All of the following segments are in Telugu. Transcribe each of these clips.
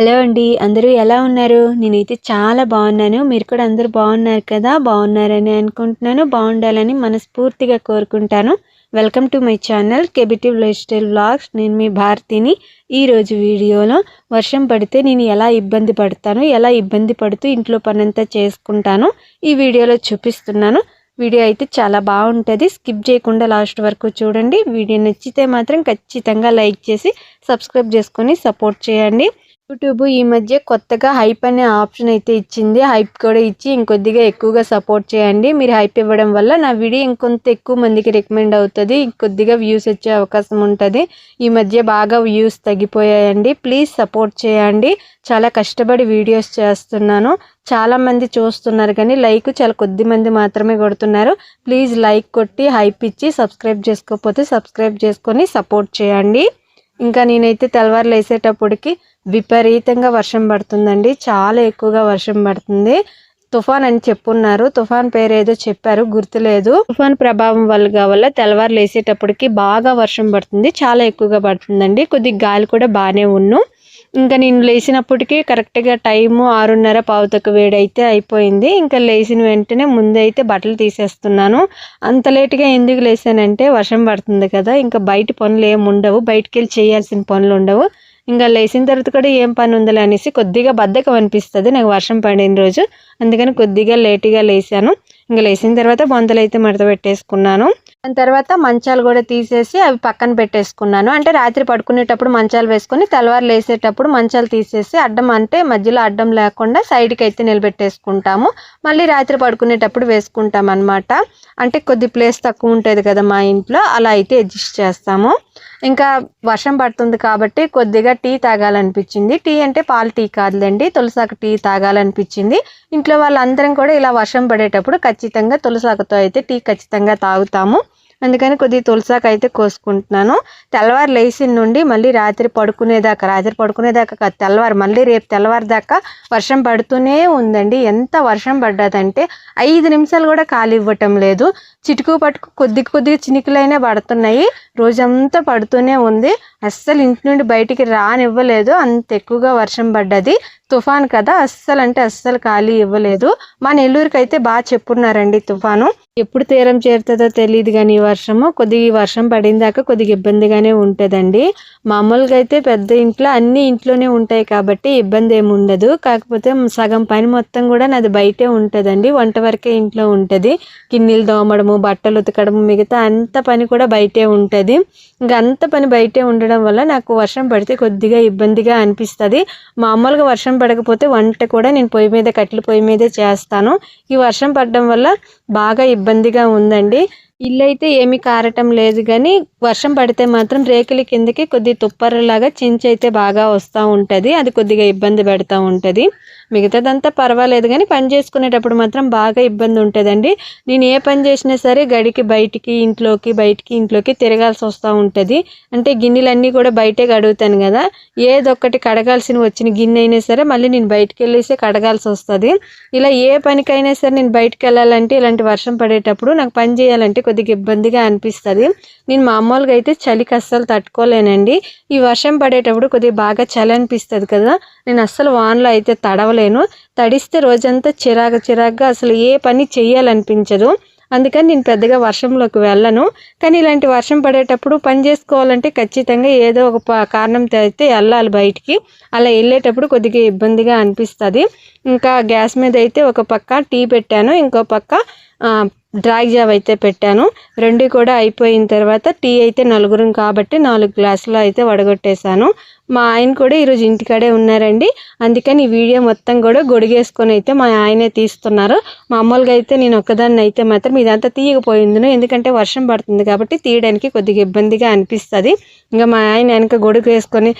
హలో అండి అందరూ ఎలా ఉన్నారు? నేనైతే చాలా బాగున్నాను. మీరు కూడా అందరూ బాగున్నారు కదా? బాగున్నారని అనుకుంటున్నాను. బాగుండాలని మనస్ఫూర్తిగా కోరుకుంటాను. వెల్కమ్ టు మై ఛానల్ కెబిటివ్ లైఫ్ స్టైల్ బ్లాగ్స్ నేను మీ భారతిని ఈరోజు వీడియోలో వర్షం పడితే నేను ఎలా ఇబ్బంది పడతాను ఎలా ఇబ్బంది పడుతూ ఇంట్లో పనంతా చేసుకుంటాను ఈ వీడియోలో చూపిస్తున్నాను. వీడియో అయితే చాలా బాగుంటుంది. స్కిప్ చేయకుండా లాస్ట్ వరకు చూడండి. వీడియో నచ్చితే మాత్రం ఖచ్చితంగా లైక్ చేసి సబ్స్క్రైబ్ చేసుకొని సపోర్ట్ చేయండి. యూట్యూబ్ ఈ మధ్య కొత్తగా హైప్ అనే ఆప్షన్ అయితే ఇచ్చింది. హైప్ కూడా ఇచ్చి ఇంకొద్దిగా ఎక్కువగా సపోర్ట్ చేయండి. మీరు హైప్ ఇవ్వడం వల్ల నా వీడియో ఇంకొంత ఎక్కువ మందికి రికమెండ్ అవుతుంది. ఇంకొద్దిగా వ్యూస్ వచ్చే అవకాశం ఉంటుంది. ఈ మధ్య బాగా వ్యూస్ తగ్గిపోయాయండి. ప్లీజ్ సపోర్ట్ చేయండి. చాలా కష్టపడి వీడియోస్ చేస్తున్నాను. చాలామంది చూస్తున్నారు కానీ లైక్ చాలా కొద్ది మంది మాత్రమే కొడుతున్నారు. ప్లీజ్ లైక్ కొట్టి హైప్ ఇచ్చి సబ్స్క్రైబ్ చేసుకోకపోతే సబ్స్క్రైబ్ చేసుకొని సపోర్ట్ చేయండి. ఇంకా నేనైతే తెల్లవారులు వేసేటప్పటికి విపరీతంగా వర్షం పడుతుందండి. చాలా ఎక్కువగా వర్షం పడుతుంది. తుఫాన్ అని చెప్పున్నారు. తుఫాన్ పేరు ఏదో చెప్పారు. గుర్తులేదు. తుఫాన్ ప్రభావం వల్ల వల్ల తెల్లవారు లేసేటప్పటికి బాగా వర్షం పడుతుంది. చాలా ఎక్కువగా పడుతుందండి. కొద్దిగా గాలి కూడా బాగానే ఉన్ను. ఇంకా నేను లేచినప్పటికీ కరెక్ట్గా టైము ఆరున్నర పావుతకు వేడైతే అయిపోయింది. ఇంకా లేచిన వెంటనే ముందైతే బట్టలు తీసేస్తున్నాను. అంత లేట్గా ఎందుకు లేసానంటే వర్షం పడుతుంది కదా. ఇంకా బయట పనులు ఏమి ఉండవు. బయటికి వెళ్ళి చేయాల్సిన పనులు ఉండవు. ఇంకా లేచిన తర్వాత కూడా ఏం పని ఉందిలే అనేసి కొద్దిగా బద్దకం అనిపిస్తుంది. నాకు వర్షం పడిన రోజు. అందుకని కొద్దిగా లేటుగా లేసాను ఇంకా లేచిన తర్వాత బొంతలు అయితే మడత పెట్టేసుకున్నాను. దాని తర్వాత మంచాలు కూడా తీసేసి అవి పక్కన పెట్టేసుకున్నాను. అంటే రాత్రి పడుకునేటప్పుడు మంచాలు వేసుకొని తెల్లవారు లేసేటప్పుడు మంచాలు తీసేసి అడ్డం అంటే మధ్యలో అడ్డం లేకుండా సైడ్కి అయితే నిలబెట్టేసుకుంటాము. మళ్ళీ రాత్రి పడుకునేటప్పుడు వేసుకుంటాం అనమాట అంటే కొద్ది ప్లేస్ తక్కువ ఉంటుంది కదా మా ఇంట్లో. అలా అయితే అడ్జస్ట్ చేస్తాము. ఇంకా వర్షం పడుతుంది కాబట్టి కొద్దిగా టీ తాగాలనిపించింది. టీ అంటే పాలు టీ కాదులేండి తులసాకు టీ తాగాలనిపించింది. ఇంట్లో వాళ్ళందరం కూడా ఇలా వర్షం పడేటప్పుడు ఖచ్చితంగా తులసాకుతో అయితే టీ ఖచ్చితంగా తాగుతాము. అందుకని కొద్దిగా తులసాకు అయితే కోసుకుంటున్నాను. తెల్లవారు లేచిన నుండి మళ్ళీ రాత్రి పడుకునేదాకా రాత్రి పడుకునేదాకా తెల్లవారు మళ్ళీ రేపు తెల్లవారు దాకా వర్షం పడుతూనే ఉందండి. ఎంత వర్షం పడ్డదంటే ఐదు నిమిషాలు కూడా ఖాళీ ఇవ్వటం లేదు. చిటుకు పట్టుకు కొద్ది కొద్దిగా చినుకులైనా పడుతున్నాయి. రోజంతా పడుతూనే ఉంది. అస్సలు ఇంటి నుండి బయటికి రానివ్వలేదు. అంత ఎక్కువగా వర్షం పడ్డది. తుఫాన్ కదా అస్సలు అంటే అస్సలు ఖాళీ ఇవ్వలేదు. మా నెల్లూరుకి అయితే బాగా చెప్పున్నారండి తుఫాను. ఎప్పుడు తీరం చేరుతుందో తెలియదు కానీ ఈ వర్షము కొద్దిగా వర్షం పడిందాక కొద్దిగా ఇబ్బందిగానే ఉంటుందండి. మామూలుగా అయితే పెద్ద ఇంట్లో అన్ని ఇంట్లోనే ఉంటాయి కాబట్టి ఇబ్బంది ఏమి ఉండదు. కాకపోతే సగం పని మొత్తం కూడా నాది బయటే ఉంటుందండి వంట వరకే ఇంట్లో ఉంటుంది. గిన్నెలు దోమడము బట్టలు ఉతకడము మిగతా అంత పని కూడా బయటే ఉంటుంది. ఇంకా అంత పని బయటే ఉండడం వల్ల నాకు వర్షం పడితే కొద్దిగా ఇబ్బందిగా అనిపిస్తుంది. మామూలుగా వర్షం పడకపోతే వంట కూడా నేను పొయ్యి మీద కట్టెల పొయ్యి మీదే చేస్తాను. ఈ వర్షం పడడం వల్ల బాగా ఇబ్బందిగా ఉందండి. ఇల్లు అయితే ఏమీ కారటం లేదు కానీ వర్షం పడితే మాత్రం రేకుల కిందకి కొద్ది తుప్పరలాగా చించి అయితే బాగా వస్తూ ఉంటుంది. అది కొద్దిగా ఇబ్బంది పెడతా ఉంటుంది. మిగతాదంతా పర్వాలేదు కానీ పని చేసుకునేటప్పుడు మాత్రం బాగా ఇబ్బంది ఉంటుందండి నేను ఏ పని చేసినా సరే గడికి బయటికి ఇంట్లోకి బయటికి ఇంట్లోకి తిరగాల్సి వస్తూ ఉంటుంది. అంటే గిన్నెలన్నీ కూడా బయటే కడుగుతాను కదా. ఏదొక్కటి కడగాల్సిన వచ్చిన గిన్నె అయినా సరే మళ్ళీ నేను బయటికి వెళ్ళేసి కడగాల్సి వస్తుంది. ఇలా ఏ పనికైనా సరే నేను బయటికి వెళ్ళాలంటే ఇలాంటి వర్షం పడేటప్పుడు నాకు పని చేయాలంటే కొద్దిగా ఇబ్బందిగా అనిపిస్తుంది. నేను మామూలుగా అయితే చలికి అస్సలు తట్టుకోలేనండి. ఈ వర్షం పడేటప్పుడు కొద్దిగా బాగా చలి అనిపిస్తుంది కదా. నేను అస్సలు వానలో అయితే తడవలేను తడిస్తే రోజంతా చిరాకు చిరాగ్గా అసలు ఏ పని చేయాలనిపించదు అందుకని నేను పెద్దగా వర్షంలోకి వెళ్ళను. కానీ ఇలాంటి వర్షం పడేటప్పుడు పని చేసుకోవాలంటే ఖచ్చితంగా ఏదో ఒక కారణం అయితే వెళ్ళాలి బయటికి. అలా వెళ్ళేటప్పుడు కొద్దిగా ఇబ్బందిగా అనిపిస్తుంది. ఇంకా గ్యాస్ మీద అయితే ఒక పక్క టీ పెట్టాను ఇంకో పక్క డ్రాగ్ జావ్ అయితే పెట్టాను. రెండు కూడా అయిపోయిన తర్వాత టీ అయితే నలుగురం కాబట్టి నాలుగు గ్లాసులు అయితే వడగొట్టేశాను. మా ఆయన కూడా ఈరోజు ఇంటికాడే ఉన్నారండి. అందుకని ఈ వీడియో మొత్తం కూడా గొడిగేసుకొని అయితే మా ఆయనే తీస్తున్నారు. మామూలుగా అయితే నేను ఒక్కదాన్ని అయితే మాత్రం ఇదంతా తీయకపోయింది ఎందుకంటే వర్షం పడుతుంది కాబట్టి తీయడానికి కొద్దిగా ఇబ్బందిగా అనిపిస్తుంది. ఇంకా మా ఆయన వెనక గొడుగు వేసుకొని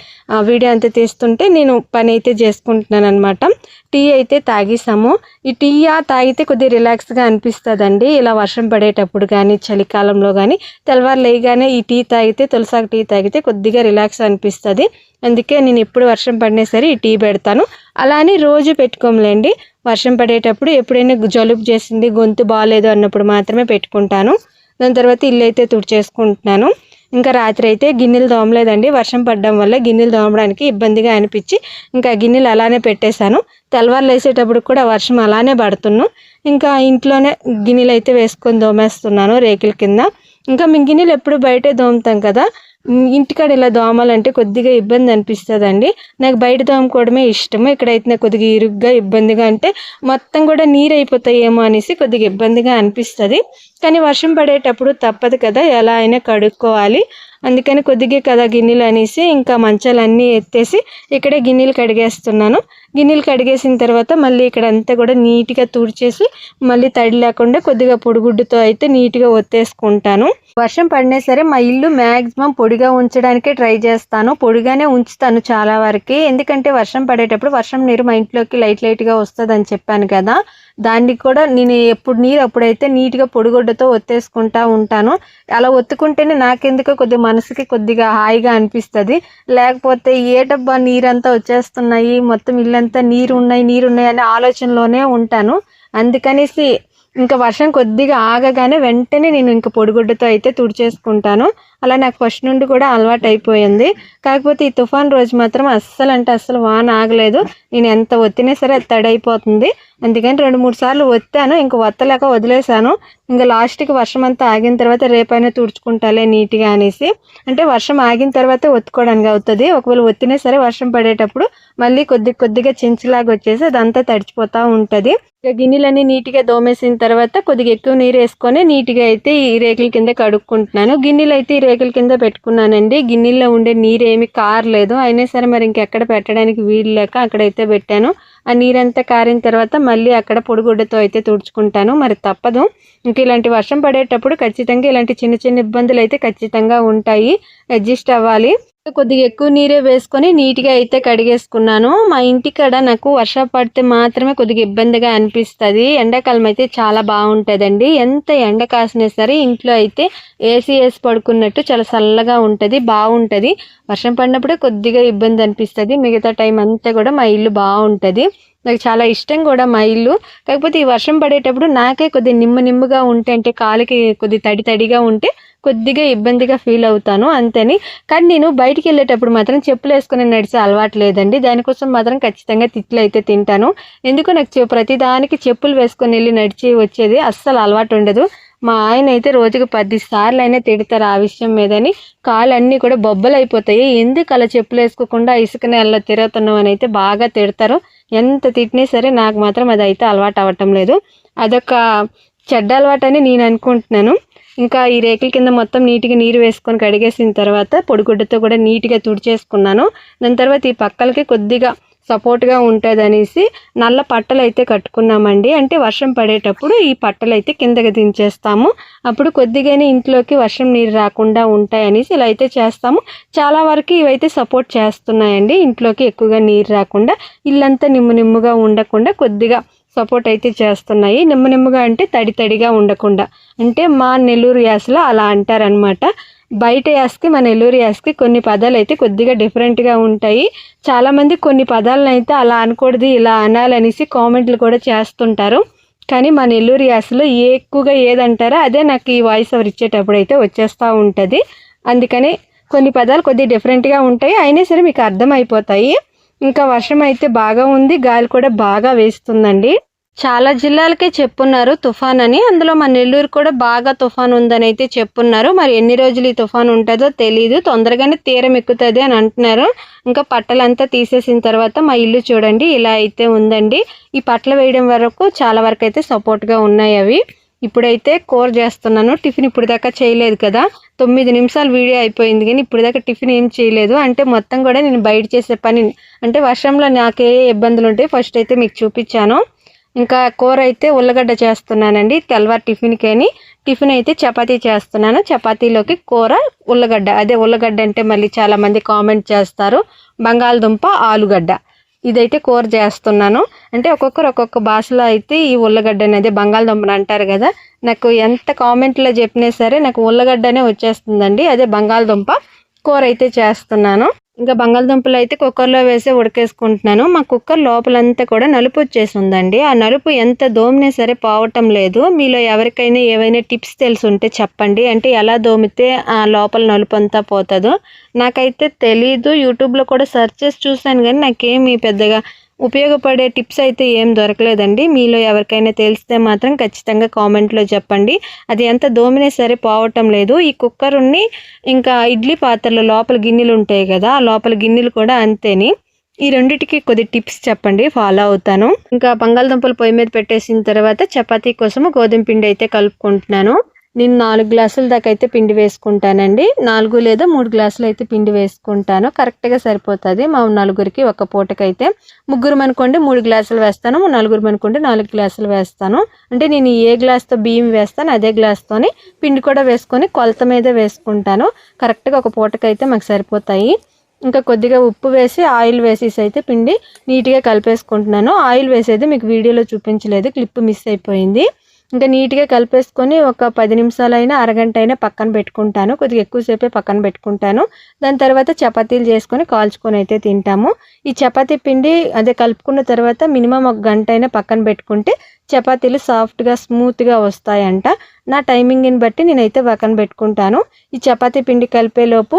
వీడియో అంతా తీస్తుంటే నేను పని అయితే చేసుకుంటున్నాను అనమాట టీ అయితే తాగేసాము. ఈ టీ తాగితే కొద్దిగా రిలాక్స్గా అనిపిస్తుందండి. ఇలా వర్షం పడేటప్పుడు కానీ చలికాలంలో కానీ తెల్లవారులేయగానే ఈ టీ తాగితే తులసాకు టీ తాగితే కొద్దిగా రిలాక్స్ అనిపిస్తుంది. అందుకే నేను ఎప్పుడు వర్షం పడినా సరే ఈ టీ పెడతాను. అలానే రోజు పెట్టుకోములేండి. వర్షం పడేటప్పుడు ఎప్పుడైనా జలుబు చేసింది గొంతు బాగాలేదు అన్నప్పుడు మాత్రమే పెట్టుకుంటాను. దాని తర్వాత ఇల్లు అయితే తుడిచేసుకుంటున్నాను. ఇంకా రాత్రి అయితే గిన్నెలు దోమలేదండి వర్షం పడడం వల్ల గిన్నెలు దోమడానికి ఇబ్బందిగా అనిపించి ఇంకా గిన్నెలు అలానే పెట్టేశాను. తెల్లవారులు వేసేటప్పుడు కూడా వర్షం అలానే పడుతున్నాను ఇంకా ఇంట్లోనే గిన్నెలు అయితే వేసుకొని దోమేస్తున్నాను రేకుల కింద. ఇంకా మేము గిన్నెలు ఎప్పుడు బయటే దోముతాం కదా ఇంటికాడ ఇలా దోమాలంటే కొద్దిగా ఇబ్బంది అనిపిస్తుంది అండి నాకు బయట దోమకోవడమే ఇష్టము. ఇక్కడైతే నాకు కొద్దిగా ఇరుగ్గా ఇబ్బందిగా అంటే మొత్తం కూడా నీరు అయిపోతాయేమో అనేసి కొద్దిగా ఇబ్బందిగా అనిపిస్తుంది. కానీ వర్షం పడేటప్పుడు తప్పదు కదా ఎలా అయినా కడుక్కోవాలి. అందుకని కొద్దిగా కదా గిన్నెలు అనేసి ఇంకా మంచాలన్నీ ఎత్తేసి ఇక్కడే గిన్నెలు కడిగేస్తున్నాను. గిన్నెలు కడిగేసిన తర్వాత మళ్ళీ ఇక్కడ అంతా కూడా నీట్గా తుడిచేసి మళ్ళీ తడి లేకుండా కొద్దిగా పొడిగుడ్డుతో అయితే నీట్గా ఒత్తేసుకుంటాను. వర్షం పడినా సరే మా ఇల్లు మ్యాక్సిమం పొడిగా ఉంచడానికే ట్రై చేస్తాను. పొడిగానే ఉంచుతాను చాలా వరకు. ఎందుకంటే వర్షం పడేటప్పుడు వర్షం నీరు మా ఇంట్లోకి లైట్ లైట్గా వస్తుంది అని చెప్పాను కదా. దానికి కూడా నేను ఎప్పుడు నీరు అప్పుడైతే నీట్గా పొడిగొడ్డతో ఒత్తేసుకుంటా ఉంటాను. అలా ఒత్తుకుంటేనే నాకెందుకో కొద్దిగా మనసుకి కొద్దిగా హాయిగా అనిపిస్తుంది. లేకపోతే ఏ డబ్బా నీరంతా వచ్చేస్తున్నాయి మొత్తం ఇల్లంతా నీరు ఉన్నాయి నీరు ఉన్నాయి అనే ఆలోచనలోనే ఉంటాను. అందుకనేసి ఇంకా వర్షం కొద్దిగా ఆగగానే వెంటనే నేను ఇంకా పొడిగుడ్డతో అయితే తుడిచేసుకుంటాను. అలా నాకు ఫస్ట్ నుండి కూడా అలవాటు అయిపోయింది కాకపోతే ఈ తుఫాన్ రోజు మాత్రం అస్సలు అంటే అస్సలు వాన ఆగలేదు. నేను ఎంత ఒత్తినా సరే తడైపోతుంది. అందుకని రెండు మూడు సార్లు ఒత్తాను. ఇంక ఒత్తలేక వదిలేశాను. ఇంకా లాస్ట్కి వర్షం అంతా ఆగిన తర్వాత రేపైనా తుడుచుకుంటాలే నీట్గా అనేసి. అంటే వర్షం ఆగిన తర్వాత ఒత్తుకోవడానికి అవుతుంది. ఒకవేళ ఒత్తినా సరే వర్షం పడేటప్పుడు మళ్ళీ కొద్ది కొద్దిగా చించలాగా వచ్చేసి అదంతా తడిచిపోతూ ఉంటుంది. ఇక గిన్నెలన్నీ నీట్గా దోమేసిన తర్వాత కొద్దిగా ఎక్కువ నీరు వేసుకొని నీట్గా అయితే ఈ రేకుల కింద కడుక్కుంటున్నాను. గిన్నెలు అయితే రేకుల కింద పెట్టుకున్నానండి. గిన్నెల్లో ఉండే నీరు ఏమి కారలేదు. అయినా సరే మరి ఇంకెక్కడ పెట్టడానికి వీలు లేక అక్కడైతే పెట్టాను. ఆ నీరంతా కారిన తర్వాత మళ్ళీ అక్కడ పొడిగుడ్డతో అయితే తుడుచుకుంటాను. మరి తప్పదు. ఇంక ఇలాంటి వర్షం పడేటప్పుడు ఖచ్చితంగా ఇలాంటి చిన్న చిన్న ఇబ్బందులు అయితే ఖచ్చితంగా ఉంటాయి. అడ్జస్ట్ అవ్వాలి. కొద్దిగా ఎక్కువ నీరే వేసుకొని నీట్గా అయితే కడిగేసుకున్నాను. మా ఇంటికాడ నాకు వర్షం పడితే మాత్రమే కొద్దిగా ఇబ్బందిగా అనిపిస్తుంది. ఎండాకాలం అయితే చాలా బాగుంటుందండి. ఎంత ఎండ కాసినా సరే ఇంట్లో అయితే ఏసీ వేసి పడుకున్నట్టు చాలా చల్లగా ఉంటుంది బాగుంటుంది. వర్షం పడినప్పుడే కొద్దిగా ఇబ్బంది అనిపిస్తుంది. మిగతా టైం అంతా కూడా మా ఇల్లు బాగుంటుంది. నాకు చాలా ఇష్టం కూడా మా ఇల్లు. కాకపోతే ఈ వర్షం పడేటప్పుడు నాకే కొద్దిగా నిమ్మ నిమ్మగా ఉంటే అంటే కాలికి కొద్ది తడి తడిగా ఉంటే కొద్దిగా ఇబ్బందిగా ఫీల్ అవుతాను అంతని. కానీ నేను బయటికి వెళ్ళేటప్పుడు మాత్రం చెప్పులు వేసుకుని నడిచే అలవాటు లేదండి. దానికోసం మాత్రం ఖచ్చితంగా తిట్లు అయితే తింటాను. ఎందుకు నాకు ప్రతిదానికి చెప్పులు వేసుకొని వెళ్ళి నడిచి వచ్చేది అస్సలు అలవాటు ఉండదు. మా ఆయన అయితే రోజుకు పది సార్లు అయినా తిడతారు ఆ విషయం మీదని. కాళ్ళు అన్నీ కూడా బొబ్బలు అయిపోతాయి ఎందుకు అలా చెప్పులు వేసుకోకుండా ఇసుక నెలలో తిరుగుతున్నాం అని అయితే బాగా తిడతారు. ఎంత తిట్టినా సరే నాకు మాత్రం అది అయితే అలవాటు అవ్వటం లేదు. అదొక చెడ్డ అలవాటు అని నేను అనుకుంటున్నాను. ఇంకా ఈ రేకుల కింద మొత్తం నీట్గా నీరు వేసుకొని కడిగేసిన తర్వాత పొడిగుడ్డతో కూడా నీట్గా తుడిచేసుకున్నాను. దాని తర్వాత ఈ పక్కలకి కొద్దిగా సపోర్ట్గా ఉంటుంది అనేసి నల్ల పట్టలు అయితే కట్టుకున్నామండి. అంటే వర్షం పడేటప్పుడు ఈ పట్టలు అయితే కిందకి దించేస్తాము. అప్పుడు కొద్దిగానే ఇంట్లోకి వర్షం నీరు రాకుండా ఉంటాయి అనేసి ఇలా అయితే చేస్తాము. చాలా వరకు ఇవైతే సపోర్ట్ చేస్తున్నాయండి. ఇంట్లోకి ఎక్కువగా నీరు రాకుండా ఇల్లంతా నిమ్ము నిమ్ముగా ఉండకుండా కొద్దిగా సపోర్ట్ అయితే చేస్తున్నాయి. నిమ్మ నిమ్మగా అంటే తడి తడిగా ఉండకుండా. అంటే మా నెల్లూరు యాసలో అలా అంటారనమాట బయట యాసకి మన ఎల్లూరి యాసకి కొన్ని పదాలు అయితే కొద్దిగా డిఫరెంట్గా ఉంటాయి. చాలామంది కొన్ని పదాలను అయితే అలా అనకూడదు ఇలా అనాలనేసి కామెంట్లు కూడా చేస్తుంటారు. కానీ మన ఎల్లూరి యాసలో ఏ ఎక్కువగా ఏదంటారో అదే నాకు ఈ వాయిస్ ఓవర్ ఇచ్చేటప్పుడు అయితే వచ్చేస్తూ ఉంటుంది. అందుకని కొన్ని పదాలు కొద్దిగా డిఫరెంట్గా ఉంటాయి. అయినా సరే మీకు అర్థమైపోతాయి. ఇంకా వర్షం అయితే బాగా ఉంది గాలి కూడా బాగా వేస్తుందండి. చాలా జిల్లాలకే చెప్పున్నారు తుఫాన్ అని అందులో మన నెల్లూరు కూడా బాగా తుఫాన్ ఉందని అయితే చెప్పున్నారు. మరి ఎన్ని రోజులు ఈ తుఫాన్ ఉంటుందో తెలియదు తొందరగానే తీరం ఎక్కుతుంది అని అంటున్నారు. ఇంకా పట్టలంతా తీసేసిన తర్వాత మా ఇల్లు చూడండి ఇలా అయితే ఉందండి. ఈ పట్టలు వేయడం వరకు చాలా వరకు అయితే సపోర్ట్గా ఉన్నాయి అవి. ఇప్పుడైతే కూర చేస్తున్నాను. టిఫిన్ ఇప్పుడు దాకా చేయలేదు కదా. తొమ్మిది నిమిషాలు వీడియో అయిపోయింది కానీ ఇప్పుడు దాకా టిఫిన్ ఏం చేయలేదు. అంటే మొత్తం కూడా నేను బయట చేసే పని అంటే వర్షంలో నాకే ఇబ్బందులు ఉంటాయి. ఫస్ట్ అయితే మీకు చూపించాను. ఇంకా కూర అయితే ఉల్లగడ్డ చేస్తున్నానండి. తెల్లవారు టిఫిన్కి అని టిఫిన్ అయితే చపాతీ చేస్తున్నాను. చపాతీలోకి కూర ఉల్లగడ్డ. అదే ఉల్లగడ్డ అంటే మళ్ళీ చాలామంది కామెంట్ చేస్తారు. బంగాళదుంప ఆలుగడ్డ. ఇదైతే కూర చేస్తున్నాను. అంటే ఒక్కొక్కరు ఒక్కొక్క భాషలో అయితే ఈ ఉల్లగడ్డ అనేది బంగాళదుంపని అంటారు కదా. నాకు ఎంత కామెంట్లో చెప్పినా సరే నాకు ఉల్లగడ్డనే వచ్చేస్తుందండి. అదే బంగాళదుంప కూర అయితే చేస్తున్నాను. ఇంకా బంగాళదుంపలు అయితే కుక్కర్లో వేసి ఉడకేసుకుంటున్నాను. మా కుక్కర్ లోపలంతా కూడా నలుపు వచ్చేసి ఉందండి. ఆ నలుపు ఎంత దోమినా సరే పోవటం లేదు. మీలో ఎవరికైనా ఏవైనా టిప్స్ తెలిసి ఉంటే చెప్పండి. అంటే ఎలా దోమితే ఆ లోపల నలుపు అంతా పోతుందో నాకైతే తెలీదు. యూట్యూబ్లో కూడా సెర్చ్ చేసి చూసాను కానీ నాకేమి పెద్దగా ఉపయోగపడే టిప్స్ అయితే ఏం దొరకలేదండి. మీలో ఎవరికైనా తెలిస్తే మాత్రం ఖచ్చితంగా కామెంట్లో చెప్పండి. అది ఎంత దోమినా సరే పోవటం లేదు. ఈ కుక్కరుని ఇంకా ఇడ్లీ పాత్రలో లోపల గిన్నెలు ఉంటాయి కదా ఆ లోపల గిన్నెలు కూడా అంతేని. ఈ రెండిటికి కొద్ది టిప్స్ చెప్పండి ఫాలో అవుతాను. ఇంకా బంగాళదుంపలు పొయ్యి మీద పెట్టేసిన తర్వాత చపాతీ కోసం గోధుమ పిండి అయితే కలుపుకుంటున్నాను. నేను నాలుగు గ్లాసుల దాకా అయితే పిండి వేసుకుంటానండి. నాలుగు లేదా మూడు గ్లాసులు అయితే పిండి వేసుకుంటాను. కరెక్ట్గా సరిపోతుంది. మా నలుగురికి ఒక పూటకైతే. ముగ్గురు అనుకోండి మూడు గ్లాసులు వేస్తాను. నలుగురు అనుకోండి నాలుగు గ్లాసులు వేస్తాను. అంటే నేను ఏ గ్లాస్తో బియ్యం వేస్తాను అదే గ్లాస్తోని పిండి కూడా వేసుకొని కొలత మీద వేసుకుంటాను. కరెక్ట్గా ఒక పూటకైతే మాకు సరిపోతాయి. ఇంకా కొద్దిగా ఉప్పు వేసి ఆయిల్ వేసేసి అయితే పిండి నీట్గా కలిపేసుకుంటున్నాను. ఆయిల్ వేసేది మీకు వీడియోలో చూపించలేదు. క్లిప్ మిస్ అయిపోయింది. ఇంకా నీట్గా కలిపేసుకొని ఒక పది నిమిషాలైనా అరగంట అయినా పక్కన పెట్టుకుంటాను. కొద్దిగా ఎక్కువసేపే పక్కన పెట్టుకుంటాను. దాని తర్వాత చపాతీలు చేసుకొని కాల్చుకొని అయితే తింటాము. ఈ చపాతీ పిండి అదే కలుపుకున్న తర్వాత మినిమం ఒక గంట అయినా పక్కన పెట్టుకుంటే చపాతీలు సాఫ్ట్గా స్మూత్గా వస్తాయంట. నా టైమింగ్ని బట్టి నేనైతే పక్కన పెట్టుకుంటాను. ఈ చపాతీ పిండి కలిపేలోపు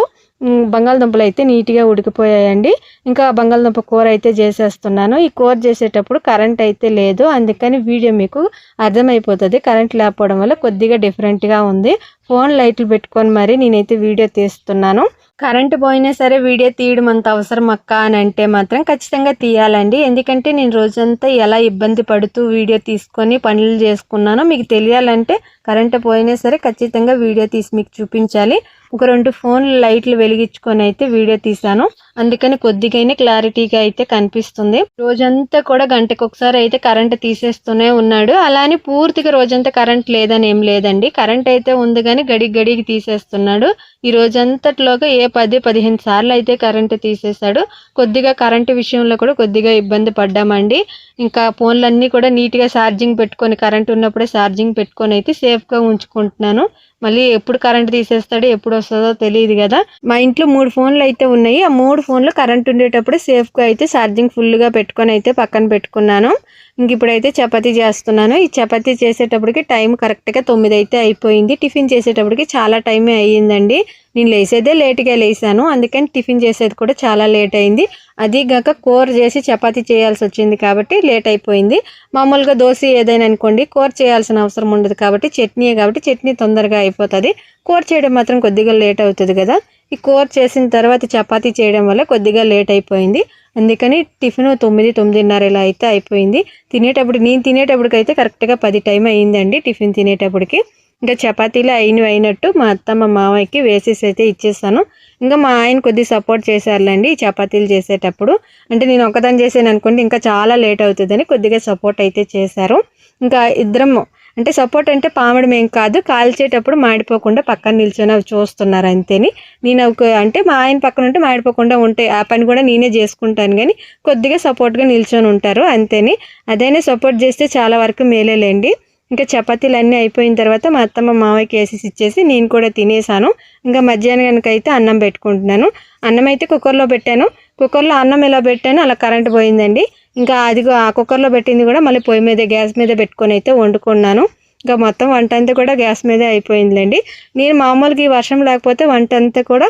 బంగాళదుంపలు అయితే నీట్గా ఉడికిపోయాయండి. ఇంకా బంగాళదుంప కూర అయితే చేసేస్తున్నాను. ఈ కూర చేసేటప్పుడు కరెంట్ అయితే లేదు. అందుకని వీడియో మీకు అర్థమైపోతుంది. కరెంట్ లేకపోవడం వల్ల కొద్దిగా డిఫరెంట్గా ఉంది. ఫోన్ లైట్లు పెట్టుకొని మరి నేనైతే వీడియో తీస్తున్నాను. కరెంటు పోయినా సరే వీడియో తీయడం అంత అవసరం అక్క అని అంటే మాత్రం ఖచ్చితంగా తీయాలండి. ఎందుకంటే నేను రోజంతా ఎలా ఇబ్బంది పడుతూ వీడియో తీసుకొని పనులు చేసుకున్నానో మీకు తెలియాలంటే కరెంటు పోయినా సరే ఖచ్చితంగా వీడియో తీసి మీకు చూపించాలి. ఒక రెండు ఫోన్ లైట్లు వెలిగించుకొని అయితే వీడియో తీసాను అందుకని కొద్దిగైనా క్లారిటీగా అయితే కనిపిస్తుంది. రోజంతా కూడా గంటకు ఒకసారి అయితే కరెంట్ తీసేస్తూనే ఉన్నాడు. అలానే పూర్తిగా రోజంతా కరెంట్ లేదని ఏం లేదండి. కరెంట్ అయితే ఉంది కానీ గడి గడికి తీసేస్తున్నాడు. ఈ రోజంతట్లోగా ఏ పది పదిహేను సార్లు అయితే కరెంట్ తీసేశాడు. కొద్దిగా కరెంటు విషయంలో కూడా కొద్దిగా ఇబ్బంది పడ్డామండి. ఇంకా ఫోన్లన్నీ కూడా నీట్గా ఛార్జింగ్ పెట్టుకొని కరెంట్ ఉన్నప్పుడే ఛార్జింగ్ పెట్టుకొని అయితే సేఫ్గా ఉంచుకుంటున్నాను. మళ్ళీ ఎప్పుడు కరెంట్ తీసేస్తాడో ఎప్పుడు వస్తుందో తెలియదు కదా. మా ఇంట్లో మూడు ఫోన్లు అయితే ఉన్నాయి. ఆ మూడు ఫోన్లు కరెంట్ ఉండేటప్పుడు సేఫ్గా అయితే ఛార్జింగ్ ఫుల్గా పెట్టుకొని అయితే పక్కన పెట్టుకున్నాను. ఇంక ఇప్పుడైతే చపాతీ చేస్తున్నాను. ఈ చపాతీ చేసేటప్పటికి టైం కరెక్ట్గా తొమ్మిది అయితే అయిపోయింది. టిఫిన్ చేసేటప్పటికి చాలా టైమే అయ్యిందండి. నేను లేసేదే లేట్గా లేసాను. అందుకని టిఫిన్ చేసేది కూడా చాలా లేట్ అయింది. అదీగాక కాక కూర చేసి చపాతీ చేయాల్సి వచ్చింది కాబట్టి లేట్ అయిపోయింది. మామూలుగా దోశ ఏదైనా అనుకోండి కూర చేయాల్సిన అవసరం ఉండదు కాబట్టి చట్నీయే కాబట్టి చట్నీ తొందరగా అయిపోతుంది. కూర చేయడం మాత్రం కొద్దిగా లేట్ అవుతుంది కదా. ఈ కూర చేసిన తర్వాత చపాతీ చేయడం వల్ల కొద్దిగా లేట్ అయిపోయింది. అందుకని టిఫిన్ తొమ్మిది తొమ్మిదిన్నర ఇలా అయితే అయిపోయింది. తినేటప్పుడు నేను తినేటప్పటికైతే కరెక్ట్గా పది టైం అయ్యిందండి టిఫిన్ తినేటప్పటికి. ఇంకా చపాతీలు అయినవి అయినట్టు మా అత్త మా మామయ్యకి వేసేసి అయితే ఇచ్చేస్తాను. ఇంకా మా ఆయన కొద్ది సపోర్ట్ చేశారులేండి ఈ చపాతీలు చేసేటప్పుడు. అంటే నేను ఒకదాన్ని చేసాను అనుకోండి ఇంకా చాలా లేట్ అవుతుందని కొద్దిగా సపోర్ట్ అయితే చేశారు. ఇంకా ఇద్దరం అంటే సపోర్ట్ అంటే పామడం ఏం కాదు కాల్చేటప్పుడు మాడిపోకుండా పక్కన నిల్చొని అవి చూస్తున్నారు అంతేని. నేను ఒక అంటే మా ఆయన పక్కన ఉంటే మాడిపోకుండా ఉంటే ఆ పని కూడా నేనే చేసుకుంటాను కానీ కొద్దిగా సపోర్ట్గా నిల్చొని ఉంటారు అంతేని. అదైనా సపోర్ట్ చేస్తే చాలా వరకు మేలేలేండి. ఇంకా చపాతీలు అన్నీ అయిపోయిన తర్వాత మా అత్తమ్మ మావయ్యకి వేసేసి ఇచ్చేసి నేను కూడా తినేసాను. ఇంకా మధ్యాహ్నానికి అయితే అన్నం పెట్టుకుంటున్నాను. అన్నం అయితే కుక్కర్లో పెట్టాను. కుక్కర్లో అన్నం ఎలా పెట్టాను అలా కరెంట్ పోయిందండి. ఇంకా అది ఆ కుక్కర్లో పెట్టింది కూడా మళ్ళీ పొయ్యి మీద గ్యాస్ మీద పెట్టుకొని అయితే వండుకున్నాను. ఇంకా మొత్తం వంట అంతా కూడా గ్యాస్ మీదే అయిపోయిందిలేండి. నేను మామూలుగా ఈ వర్షం లేకపోతే వంట అంతా కూడా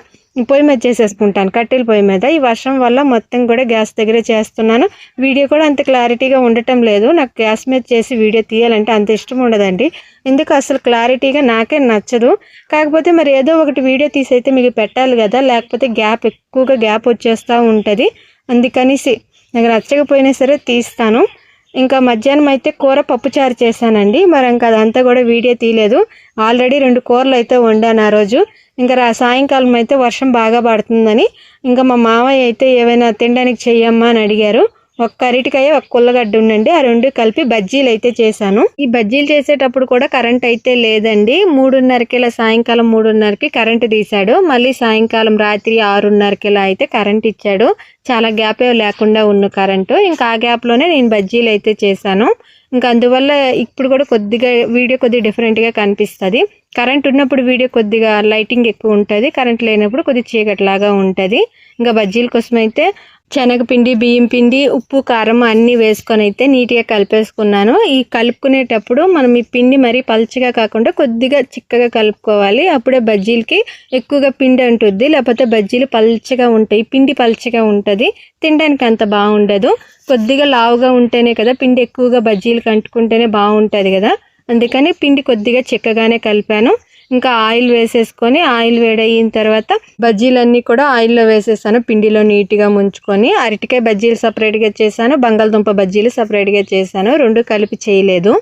పొయ్యి మీద చేసేసుకుంటాను కట్టెల పొయ్యి మీద. ఈ వర్షం వల్ల మొత్తం కూడా గ్యాస్ దగ్గరే చేస్తున్నాను. వీడియో కూడా అంత క్లారిటీగా ఉండటం లేదు. నాకు గ్యాస్ మీద చేసి వీడియో తీయాలంటే అంత ఇష్టం ఉండదండి. ఎందుకు అసలు క్లారిటీగా నాకే నచ్చదు. కాకపోతే మరి ఏదో ఒకటి వీడియో తీసి అయితే మీకు పెట్టాలి కదా లేకపోతే గ్యాప్ ఎక్కువగా గ్యాప్ వచ్చేస్తూ ఉంటుంది. అందుకనేసి నాకు నచ్చకపోయినా సరే తీస్తాను. ఇంకా మధ్యాహ్నం అయితే కూర పప్పుచారు చేశానండి. మరి ఇంకా అదంతా కూడా వీడియో తీయలేదు. ఆల్రెడీ రెండు కూరలు అయితే వండాను ఆ రోజు. ఇంకా సాయంకాలం అయితే వర్షం బాగా పడుతుందని. ఇంకా మా మామయ్య అయితే ఏమైనా తినడానికి చెయ్యమ్మా అని అడిగారు. ఒక్క అరటికాయ ఒక కుల్లగడ్డ ఉండండి ఆ రెండు కలిపి బజ్జీలు అయితే చేశాను. ఈ బజ్జీలు చేసేటప్పుడు కూడా కరెంట్ అయితే లేదండి. మూడున్నరకి ఇలా సాయంకాలం మూడున్నరకి కరెంట్ తీశాడు. మళ్ళీ సాయంకాలం రాత్రి ఆరున్నరకి ఇలా అయితే కరెంట్ ఇచ్చాడు. చాలా గ్యాప్ లేకుండా ఉన్న కరెంటు. ఇంకా ఆ గ్యాప్లోనే నేను బజ్జీలు అయితే చేశాను. ఇంకా అందువల్ల ఇప్పుడు కూడా కొద్దిగా వీడియో కొద్దిగా డిఫరెంట్గా కనిపిస్తుంది. కరెంట్ ఉన్నప్పుడు వీడియో కొద్దిగా లైటింగ్ ఎక్కువ ఉంటుంది. కరెంట్ లేనప్పుడు కొద్దిగా చీకటిలాగా ఉంటుంది. ఇంకా బజ్జీల కోసం అయితే శనగపిండి బియ్యం పిండి ఉప్పు కారం అన్నీ వేసుకొని అయితే నీట్గా కలిపేసుకున్నాను. ఈ కలుపుకునేటప్పుడు మనం ఈ పిండి మరీ పల్చగా కాకుండా కొద్దిగా చిక్కగా కలుపుకోవాలి. అప్పుడే బజ్జీలకి ఎక్కువగా పిండి అంటుంది లేకపోతే బజ్జీలు పల్చగా ఉంటాయి పిండి పల్చగా ఉంటుంది. తినడానికి అంత బాగుండదు. కొద్దిగా లావుగా ఉంటేనే కదా పిండి ఎక్కువగా బజ్జీలకు అంటుకుంటేనే బాగుంటుంది కదా. అందుకని పిండి కొద్దిగా చిక్కగానే కలిపాను. ఇంకా ఆయిల్ వేసేసుకొని ఆయిల్ వేడయిన తర్వాత బజ్జీలన్నీ కూడా ఆయిల్లో వేసేసాను. పిండిలో నీట్గా ముంచుకొని అరటికాయ బజ్జీలు సపరేట్గా చేశాను. బంగాళదుంప బజ్జీలు సపరేట్గా చేశాను. రెండు కలిపి చేయలేదు.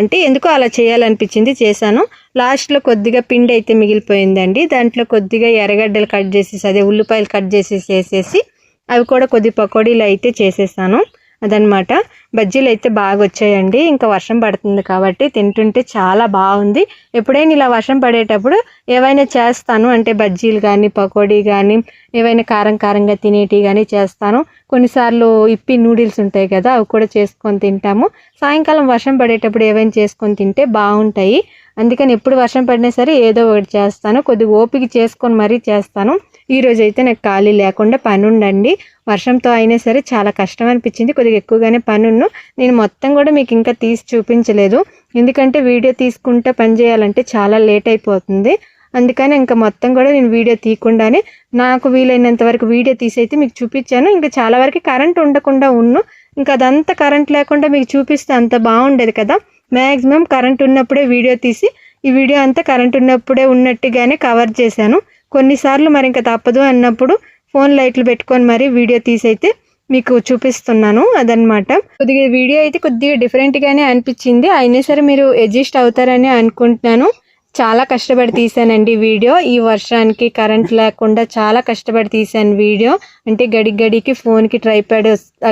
అంటే ఎందుకో అలా చేయాలనిపించింది చేశాను. లాస్ట్లో కొద్దిగా పిండి అయితే మిగిలిపోయిందండి. దాంట్లో కొద్దిగా ఎర్రగడ్డలు కట్ చేసేసి అదే ఉల్లిపాయలు కట్ చేసేసి వేసేసి అవి కూడా కొద్ది పకోడీలు అయితే చేసేసాను. అదనమాట. బజ్జీలు అయితే బాగా వచ్చాయండి ఇంకా వర్షం పడుతుంది కాబట్టి తింటుంటే చాలా బాగుంది. ఎప్పుడైనా ఇలా వర్షం పడేటప్పుడు ఏవైనా చేస్తాను. అంటే బజ్జీలు కానీ పకోడీ కానీ ఏవైనా కారం కారంగా తినేటివి కానీ చేస్తాను. కొన్నిసార్లు ఇప్పి నూడిల్స్ ఉంటాయి కదా అవి కూడా చేసుకొని తింటాము. సాయంకాలం వర్షం పడేటప్పుడు ఏవైనా చేసుకొని తింటే బాగుంటాయి. అందుకని ఎప్పుడు వర్షం పడినా సరే ఏదో ఒకటి చేస్తాను. కొద్దిగా ఓపిక చేసుకొని మరీ చేస్తాను. ఈరోజు అయితే నాకు ఖాళీ లేకుండా పని ఉండండి వర్షంతో అయినా సరే చాలా కష్టం అనిపించింది కొద్దిగా ఎక్కువగానే పని ఉన్ను నేను మొత్తం కూడా మీకు ఇంకా తీసి చూపించలేదు. ఎందుకంటే వీడియో తీసుకుంటే పని చేయాలంటే చాలా లేట్ అయిపోతుంది. అందుకని ఇంకా మొత్తం కూడా నేను వీడియో తీయకుండానే నాకు వీలైనంత వరకు వీడియో తీసి అయితే మీకు చూపించాను. ఇంకా చాలా వరకు కరెంట్ ఉండకుండా ఉన్ను. ఇంకా అదంతా కరెంట్ లేకుండా మీకు చూపిస్తే అంత బాగుండేది కదా. మ్యాక్సిమం కరెంట్ ఉన్నప్పుడే వీడియో తీసి ఈ వీడియో అంతా కరెంట్ ఉన్నప్పుడే ఉన్నట్టుగానే కవర్ చేశాను. కొన్నిసార్లు మరి ఇంకా తప్పదు అన్నప్పుడు ఫోన్ లైట్లు పెట్టుకొని మరి వీడియో తీసి అయితే మీకు చూపిస్తున్నాను అదనమాట కొద్దిగా వీడియో అయితే కొద్దిగా డిఫరెంట్గానే అనిపించింది. అయినా సరే మీరు అడ్జస్ట్ అవుతారని అనుకుంటున్నాను. చాలా కష్టపడి తీశానండి వీడియో. ఈ వర్షానికి కరెంట్ లేకుండా చాలా కష్టపడి తీశాను వీడియో. అంటే గడి గడికి ఫోన్కి ట్రైప్యాడ్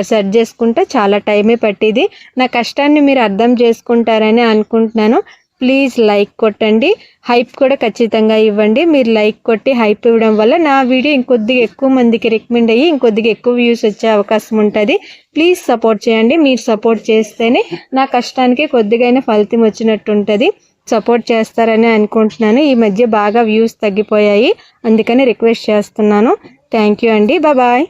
సెట్ చేసుకుంటే చాలా టైమే పట్టింది. నా కష్టాన్ని మీరు అర్థం చేసుకుంటారని అనుకుంటున్నాను. ప్లీజ్ లైక్ కొట్టండి. హైప్ కూడా ఖచ్చితంగా ఇవ్వండి. మీరు లైక్ కొట్టి హైప్ ఇవ్వడం వల్ల నా వీడియో ఇంకొద్దిగా ఎక్కువ మందికి రికమెండ్ అయ్యి ఇంకొద్దిగా ఎక్కువ వ్యూస్ వచ్చే అవకాశం ఉంటుంది. ప్లీజ్ సపోర్ట్ చేయండి. మీరు సపోర్ట్ చేస్తేనే నా కష్టానికి కొద్దిగైనా ఫలితం వచ్చినట్టు ఉంటుంది. సపోర్ట్ చేస్తారని అనుకుంటున్నాను. ఈ మధ్య బాగా వ్యూస్ తగ్గిపోయాయి. అందుకని రిక్వెస్ట్ చేస్తున్నాను. థ్యాంక్ యూ అండి. బాయ్